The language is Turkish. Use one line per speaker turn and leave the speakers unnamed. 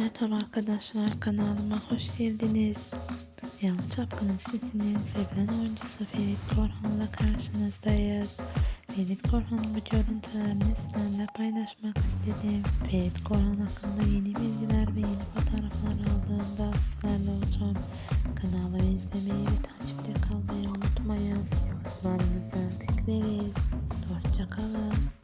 Merhaba arkadaşlar kanalıma hoş geldiniz. Yan Çapkın'ın sesini sevilen oyuncusu Ferit Korhan'la karşınızdayız. Ferit Korhan'ın bu görüntülerini sizlerle paylaşmak istedim. Ferit Korhan hakkında yeni bilgiler ve yeni fotoğraflar aldığımda sizlerle olacağım. Kanalı izlemeyi ve takipte kalmayı unutmayın. Yorumlarınızı bekleriz. Hoşçakalın.